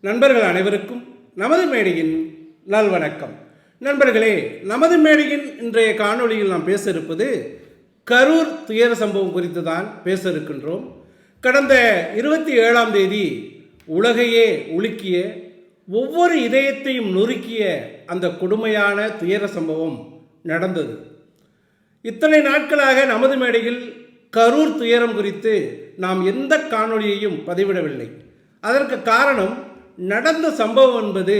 நண்பர்கள் அனைவருக்கும் நமது மேடையின் நல்வணக்கம். நண்பர்களே நமது மேடையின் இன்றைய காணொளியில் நாம் பேச இருப்பது கரூர் துயர சம்பவம் குறித்து தான் பேச இருக்கின்றோம் கடந்த இருபத்தி ஏழாம் தேதி உலகையே உலுக்கிய ஒவ்வொரு இதயத்தையும் நொறுக்கிய அந்த கொடுமையான துயர சம்பவம் நடந்தது. இத்தனை நாட்களாக நமது மேடையில் கரூர் துயரம் குறித்து நாம் எந்த காணொளியையும் பதிவிடவில்லை. அதற்கு காரணம் நடந்த சம்பவம் என்பது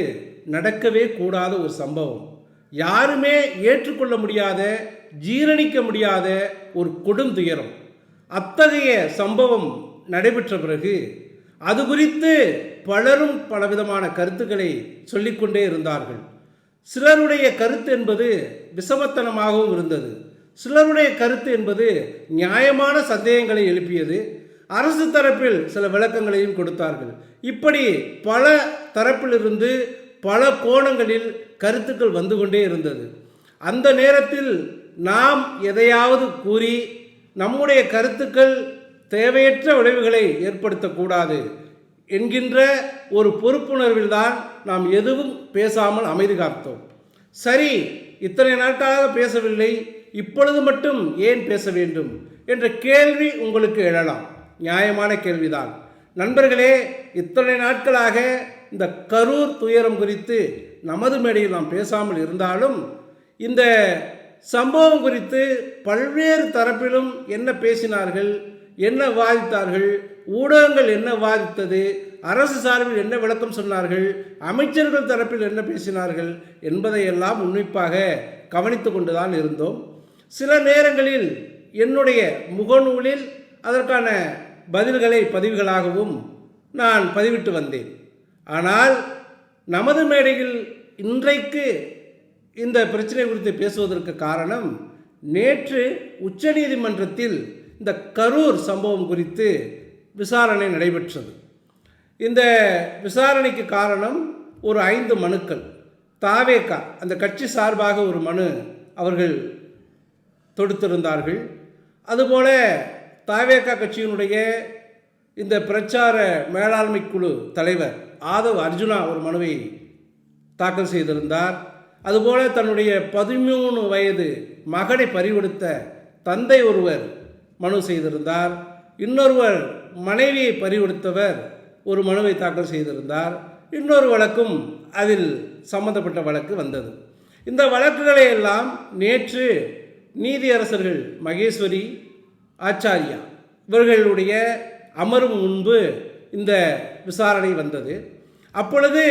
நடக்கவே கூடாத ஒரு சம்பவம். யாருமே ஏற்றுக்கொள்ள முடியாத ஜீரணிக்க முடியாத ஒரு கொடும் துயரம். அத்தகைய சம்பவம் நடைபெற்ற பிறகு அது குறித்து பலரும் பலவிதமான கருத்துக்களை சொல்லிக்கொண்டே இருந்தார்கள். சிலருடைய கருத்து என்பது விசமத்தனமாகவும் இருந்தது. சிலருடைய கருத்து என்பது நியாயமான சந்தேகங்களை எழுப்பியது. அரசு தரப்பில் சில விளக்கங்களையும் கொடுத்தார்கள். இப்படி பல தரப்பிலிருந்து பல கோணங்களில் கருத்துக்கள் வந்து கொண்டே இருந்தது. அந்த நேரத்தில் நாம் எதையாவது கூறி நம்முடைய கருத்துக்கள் தேவையற்ற விளைவுகளை ஏற்படுத்தக்கூடாது என்கின்ற ஒரு பொறுப்புணர்வில் தான் நாம் எதுவும் பேசாமல் அமைதி காத்தோம். சரி இத்தனை நாட்களாக பேசவில்லை இப்பொழுது மட்டும் ஏன் பேச வேண்டும் என்ற கேள்வி உங்களுக்கு எழலாம். நியாயமான கேள்விதான். நண்பர்களே இத்தனை நாட்களாக இந்த கரூர் துயரம் குறித்து நமது மேடையில் நாம் பேசாமல் இருந்தாலும் இந்த சம்பவம் குறித்து பல்வேறு தரப்பிலும் என்ன பேசினார்கள் என்ன வாதித்தார்கள் ஊடகங்கள் என்ன வாதித்தது அரசு சார்பில் என்ன விளக்கம் சொன்னார்கள் அமைச்சர்கள் தரப்பில் என்ன பேசினார்கள் என்பதையெல்லாம் உன்னிப்பாக கவனித்து கொண்டுதான் இருந்தோம். சில நேரங்களில் என்னுடைய முகநூலில் அதற்கான பதில்களை பதிவுகளாகவும் நான் பதிவிட்டு வந்தேன். ஆனால் நமது மேடையில் இன்றைக்கு இந்த பிரச்சனை குறித்து பேசுவதற்கு காரணம் நேற்று உச்சநீதிமன்றத்தில் இந்த கரூர் சம்பவம் குறித்து விசாரணை நடைபெற்றது. இந்த விசாரணைக்கு காரணம் ஒரு ஐந்து மனுக்கள். தாவேக்கா அந்த கட்சி சார்பாக ஒரு மனு அவர்கள் தொடுத்திருந்தார்கள். அதுபோல தாவேகா கட்சியினுடைய இந்த பிரச்சார மேலாண்மை குழு தலைவர் ஆதவ் அர்ஜுனா ஒரு மனுவை தாக்கல் செய்திருந்தார். அதுபோல தன்னுடைய பதிமூணு வயது மகனை பறிகொடுத்த தந்தை ஒருவர் மனு செய்திருந்தார். இன்னொருவர் மனைவியை பறிகொடுத்தவர் ஒரு மனுவை தாக்கல் செய்திருந்தார். இன்னொரு வழக்கும் அதில் சம்பந்தப்பட்ட வழக்கு வந்தது. இந்த வழக்குகளை எல்லாம் நேற்று நீதியரசர்கள் மகேஸ்வரி ஆச்சாரியா. இவர்களுடைய அமர்வு முன்பு இந்த விசாரணை வந்தது. அப்பொழுது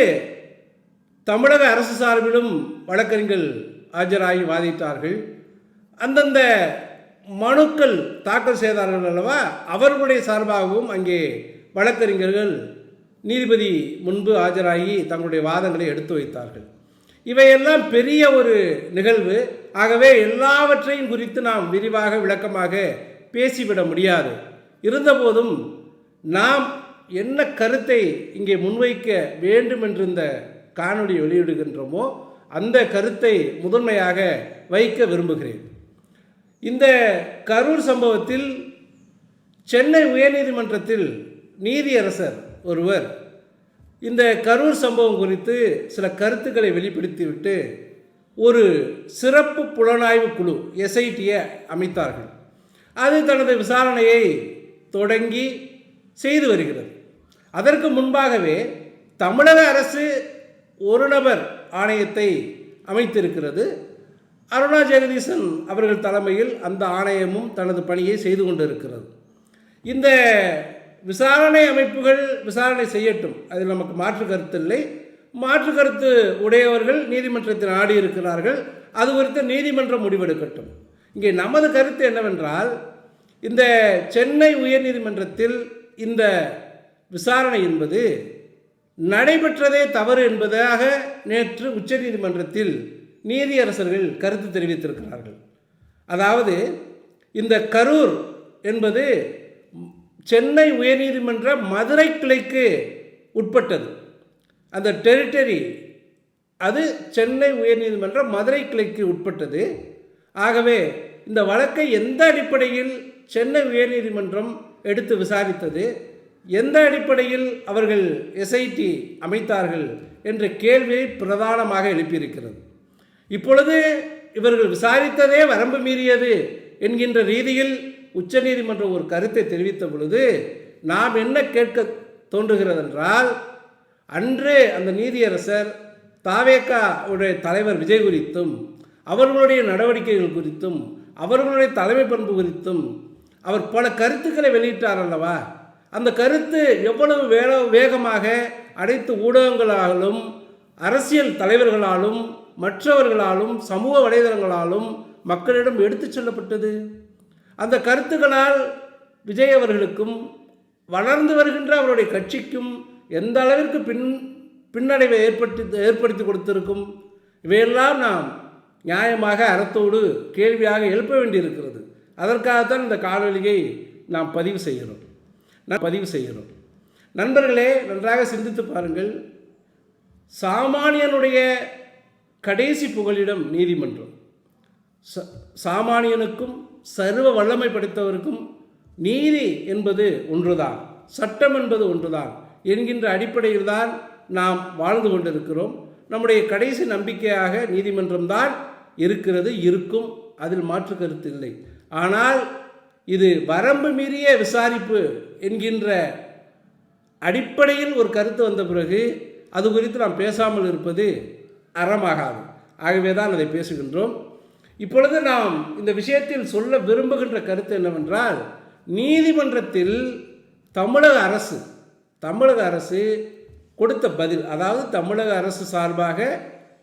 தமிழக அரசு சார்பிலும் வழக்கறிஞர்கள் ஆஜராகி வாதிட்டார்கள். அந்தந்த மனுக்கள் தாக்கல் செய்தார்கள் அல்லவா அவர்களுடைய சார்பாகவும் அங்கே வழக்கறிஞர்கள் நீதிபதி முன்பு ஆஜராகி தங்களுடைய வாதங்களை எடுத்து வைத்தார்கள். இவையெல்லாம் பெரிய ஒரு நிகழ்வு. ஆகவே எல்லாவற்றையும் குறித்து நாம் விரிவாக விளக்கமாக பேசிவிட முடியாது. இருந்தபோதும் நாம் என்ன கருத்தை இங்கே முன்வைக்க வேண்டும் என்று இந்த காணொளி வெளியிடுகின்றோமோ அந்த கருத்தை முதன்மையாக வைக்க விரும்புகிறேன். இந்த கரூர் சம்பவத்தில் சென்னை உயர்நீதிமன்றத்தில் நீதியரசர் ஒருவர் இந்த கரூர் சம்பவம் குறித்து சில கருத்துக்களை வெளிப்படுத்திவிட்டு ஒரு சிறப்பு புலனாய்வு குழு எஸ்ஐடியை அமைத்தார்கள். அது தனது விசாரணையை தொடங்கி செய்து வருகிறது. அதற்கு முன்பாகவே தமிழக அரசு ஒரு நபர் ஆணையத்தை அமைத்திருக்கிறது. அருணா ஜெகதீசன் அவர்கள் தலைமையில் அந்த ஆணையமும் தனது பணியை செய்து கொண்டிருக்கிறது. இந்த விசாரணை அமைப்புகள் விசாரணை செய்யட்டும். அதில் நமக்கு மாற்று கருத்து இல்லை. மாற்று கருத்து உடையவர்கள் நீதிமன்றத்தில் ஆடி இருக்கிறார்கள் அது குறித்து நீதிமன்றம் முடிவெடுக்கட்டும். இங்கே நமது கருத்து என்னவென்றால் இந்த சென்னை உயர்நீதிமன்றத்தில் இந்த விசாரணை என்பது நடைபெற்றதே தவறு என்பதாக நேற்று உச்சநீதிமன்றத்தில் நீதியரசர்கள் கருத்து தெரிவித்திருக்கிறார்கள். அதாவது இந்த கரூர் என்பது சென்னை உயர்நீதிமன்ற மதுரை கிளைக்கு உட்பட்டது. அந்த டெரிட்டரி அது சென்னை உயர்நீதிமன்ற மதுரை கிளைக்கு உட்பட்டது. ஆகவே இந்த வழக்கை எந்த அடிப்படையில் சென்னை உயர்நீதிமன்றம் எடுத்து விசாரித்தது எந்த அடிப்படையில் அவர்கள் எஸ்ஐடி அமைத்தார்கள்? என்ற கேள்வியை பிரதானமாக எழுப்பியிருக்கிறது. இப்பொழுது இவர்கள் விசாரித்ததே வரம்பு மீறியது என்கின்ற ரீதியில் உச்சநீதிமன்றம் ஒரு கருத்தை தெரிவித்த பொழுது நாம் என்ன கேட்க தோன்றுகிறதென்றால் அன்று அந்த நீதியரசர் தாவேக்கா உடைய தலைவர் விஜய் குறித்தும் அவர்களுடைய நடவடிக்கைகள் குறித்தும் அவர்களுடைய தலைமை பண்பு குறித்தும் அவர் பல கருத்துக்களை வெளியிட்டார் அல்லவா? அந்த கருத்து எவ்வளவு வேக வேகமாக அனைத்து ஊடகங்களாலும் அரசியல் தலைவர்களாலும் மற்றவர்களாலும் சமூக வலைதளங்களாலும் மக்களிடம் எடுத்துச் செல்லப்பட்டது. அந்த கருத்துக்களால் விஜய் அவர்களுக்கும் வளர்ந்து வருகின்ற அவருடைய கட்சிக்கும் எந்த அளவிற்கு பின் பின்னடைவை ஏற்படுத்தி ஏற்படுத்தி கொடுத்திருக்கும் இவையெல்லாம் நாம் நியாயமாக அறத்தோடு கேள்வியாக எழுப்ப வேண்டியிருக்கிறது. அதற்காகத்தான் இந்த காணொலியை நாம் பதிவு செய்கிறோம். நான் பதிவு செய்கிறோம். நண்பர்களே நன்றாக சிந்தித்து பாருங்கள். சாமானியனுடைய கடைசி புகலிடம் நீதிமன்றம். ச சாமானியனுக்கும் சர்வ வல்லமை படைத்தவருக்கும் நீதி என்பது ஒன்றுதான். சட்டம் என்பது ஒன்றுதான். என்கின்ற அடிப்படையில் தான் நாம் வாழ்ந்து கொண்டிருக்கிறோம். நம்முடைய கடைசி நம்பிக்கையாக நீதிமன்றம்தான் இருக்கிறது இருக்கும். அதில் மாற்று கருத்து இல்லை. ஆனால் இது வரம்பு மீறிய விசாரிப்பு என்கின்ற அடிப்படையில் ஒரு கருத்து வந்த பிறகு அது குறித்து நாம் பேசாமல் இருப்பது அறமாகாது. ஆகவே தான் அதை பேசுகின்றோம். இப்பொழுது நாம் இந்த விஷயத்தில் சொல்ல விரும்புகின்ற கருத்து என்னவென்றால் நீதிமன்றத்தில் தமிழக அரசு தமிழக அரசு கொடுத்த பதில் அதாவது தமிழக அரசு சார்பாக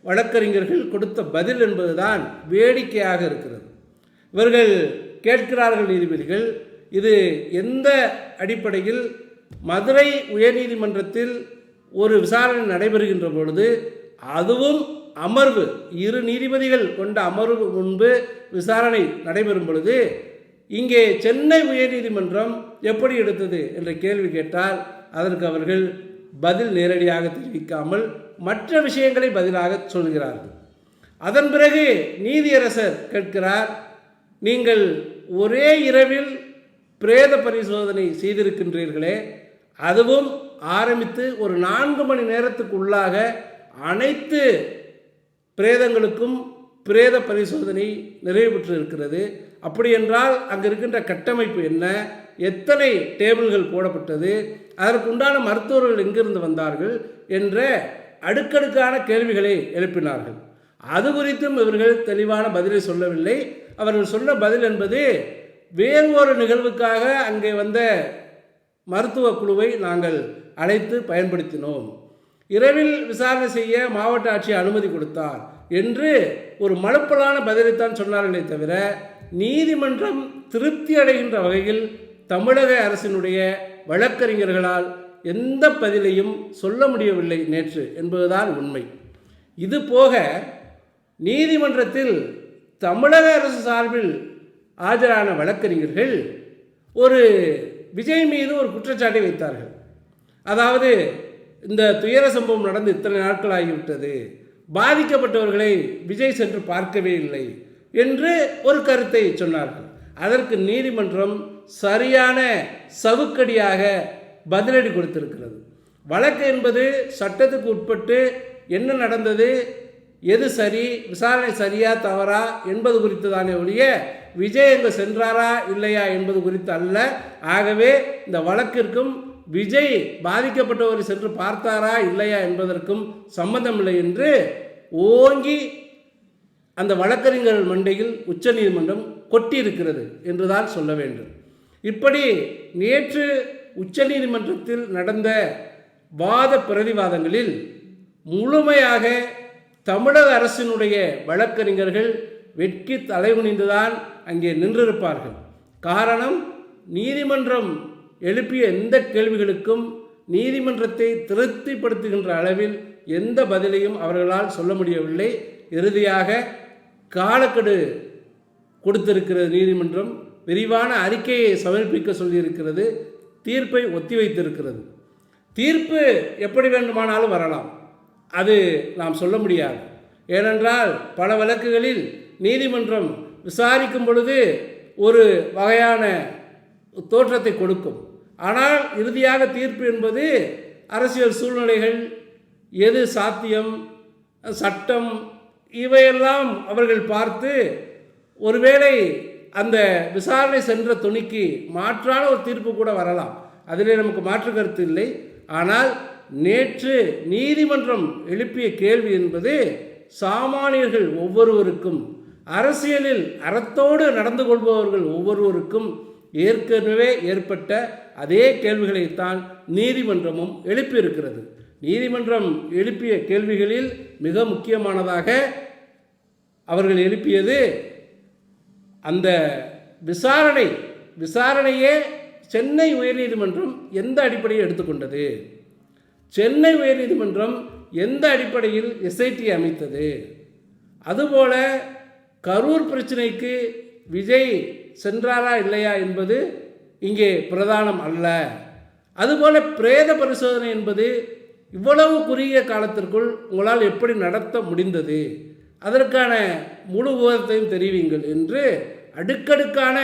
வழக்கறிஞர்கள் கொடுத்த பதில் என்பதுதான் வேடிக்கையாக இருக்கிறது. இவர்கள் கேட்கிறார்கள் நீதிபதிகள் இது எந்த அடிப்படையில் மதுரை உயர்நீதிமன்றத்தில் ஒரு விசாரணை நடைபெறுகின்ற பொழுது அதுவும் அமர்வு இரு நீதிபதிகள் கொண்ட அமர்வு முன்பு விசாரணை நடைபெறும் பொழுது இங்கே சென்னை உயர்நீதிமன்றம் எப்படி எடுத்தது என்ற கேள்வி கேட்டால் அதற்கு அவர்கள் பதில் நேரடியாக தெரிவிக்காமல் மற்ற விஷயங்களை பதிலாக சொல்கிறார்கள். அதன் பிறகு நீதியரசர் கேட்கிறார் நீங்கள் ஒரே இரவில் பிரேத பரிசோதனை செய்திருக்கின்றீர்களே அதுவும் ஆரம்பித்து ஒரு நான்கு மணி நேரத்துக்குள்ளாக அனைத்து பிரேதங்களுக்கும் பிரேத பரிசோதனை நிறைவு பெற்றிருக்கிறது. அப்படி என்றால் அங்கே இருக்கின்ற கட்டமைப்பு என்ன? எத்தனை டேபிள்கள் போடப்பட்டது? அதற்குண்டான மருத்துவர்கள் எங்கிருந்து வந்தார்கள்? என்ற அடுக்கடுக்கான கேள்விகளை எழுப்பினார்கள். அது குறித்தும் இவர்கள் தெளிவான பதிலை சொல்லவில்லை. அவர்கள் சொன்ன பதில் என்பது வேறு ஒரு நிகழ்வுக்காக அங்கே வந்த மருத்துவ குழுவை நாங்கள் அழைத்து பயன்படுத்தினோம். இரவில் விசாரணை செய்ய மாவட்ட ஆட்சி அனுமதி கொடுத்தார் என்று ஒரு மழுப்பலான பதிலைத்தான் சொன்னார்களே தவிர நீதிமன்றம் திருப்தி அடைகின்ற வகையில் தமிழக அரசினுடைய வழக்கறிஞர்களால் எந்த பதிலையும் சொல்ல முடியவில்லை நேற்று என்பதுதான் உண்மை. இது போக நீதிமன்றத்தில் தமிழக அரசு சார்பில் ஆஜரான வழக்கறிஞர்கள் ஒரு விஜய் மீது ஒரு குற்றச்சாட்டை வைத்தார்கள். அதாவது இந்த துயர சம்பவம் நடந்து இத்தனை நாட்கள் ஆகிவிட்டது. பாதிக்கப்பட்டவர்களை விஜய் சென்று பார்க்கவே இல்லை என்று ஒரு கருத்தை சொன்னார்கள். அதற்கு நீதிமன்றம் சரியான சவுக்கடியாக பதிலடி கொடுத்திருக்கிறது. வழக்கு என்பது சட்டத்துக்கு உட்பட்டு என்ன நடந்தது எது சரி விசாரணை சரியா தவறா என்பது குறித்து தானே ஒழிய விஜய் அங்கு சென்றாரா இல்லையா என்பது குறித்து அல்ல. ஆகவே இந்த வழக்கிற்கும் விஜய் பாதிக்கப்பட்டவர் சென்று பார்த்தாரா இல்லையா என்பதற்கும் சம்பந்தமில்லை என்று ஓங்கி அந்த வழக்கறிஞர் மண்டையில் உச்சநீதிமன்றம் கொட்டியிருக்கிறது என்றுதான் சொல்ல வேண்டும். இப்படி நேற்று உச்சநீதிமன்றத்தில் நடந்த வாத பிரதிவாதங்களில் முழுமையாக தமிழக அரசினுடைய வழக்கறிஞர்கள் வெட்கி தலைகுனிந்துதான் அங்கே நின்றிருப்பார்கள். காரணம் நீதிமன்றம் எழுப்பிய எந்த கேள்விகளுக்கும் நீதிமன்றத்தை திருப்திப்படுத்துகின்ற அளவில் எந்த பதிலையும் அவர்களால் சொல்ல முடியவில்லை. இறுதியாக காலக்கெடு கொடுத்திருக்கிறது நீதிமன்றம். விரிவான அறிக்கையை சமர்ப்பிக்க சொல்லியிருக்கிறது. தீர்ப்பை ஒத்திவைத்திருக்கிறது. தீர்ப்பு எப்படி வேண்டுமானாலும் வரலாம். அது நாம் சொல்ல முடியாது. ஏனென்றால் பல வழக்குகளில் நீதிமன்றம் விசாரிக்கும் பொழுது ஒரு வகையான தோற்றத்தை கொடுக்கும். ஆனால் இறுதியாக தீர்ப்பு என்பது அரசியல் சூழ்நிலைகள் எது சாத்தியம் சட்டம் இவையெல்லாம் அவர்கள் பார்த்து ஒருவேளை அந்த விசாரணை சென்ற துணிக்கு மாற்றான ஒரு தீர்ப்பு கூட வரலாம். அதிலே நமக்கு மாற்று கருத்து இல்லை. ஆனால் நேற்று நீதிமன்றம் எழுப்பிய கேள்வி என்பது சாமானியர்கள் ஒவ்வொருவருக்கும் அரசியலில் அறத்தோடு நடந்து கொள்பவர்கள் ஒவ்வொருவருக்கும் ஏற்கனவே ஏற்பட்ட அதே கேள்விகளைத்தான் நீதிமன்றமும் எழுப்பியிருக்கிறது. நீதிமன்றம் எழுப்பிய கேள்விகளில் மிக முக்கியமானதாக அவர்கள் எழுப்பியது அந்த விசாரணை விசாரணையே சென்னை உயர்நீதிமன்றம் எந்த அடிப்படையில் எடுத்துக்கொண்டது? சென்னை உயர்நீதிமன்றம் எந்த அடிப்படையில் எஸ்ஐடி அமைத்தது? அதுபோல கரூர் பிரச்சனைக்கு விஜய் சென்றாரா இல்லையா என்பது இங்கே பிரதானம் அல்ல. அதுபோல பிரேத பரிசோதனை என்பது இவ்வளவு குறுகிய காலத்திற்குள் உங்களால் எப்படி நடத்த முடிந்தது? அதற்கான முழு விவரத்தையும் தெரிவிங்கள் என்று அடுக்கடுக்கான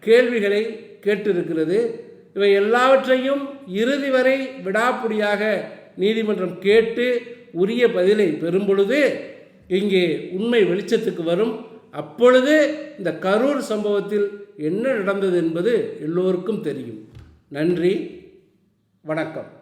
கேள்விகளை கேட்டிருக்கிறது. இவை எல்லாவற்றையும் இறுதி வரை விடாப்புடியாக நீதிமன்றம் கேட்டு உரிய பதிலை பெறும் பொழுது இங்கே உண்மை வெளிச்சத்துக்கு வரும். அப்பொழுது இந்த கரூர் சம்பவத்தில் என்ன நடந்தது என்பது எல்லோருக்கும் தெரியும். நன்றி. வணக்கம்.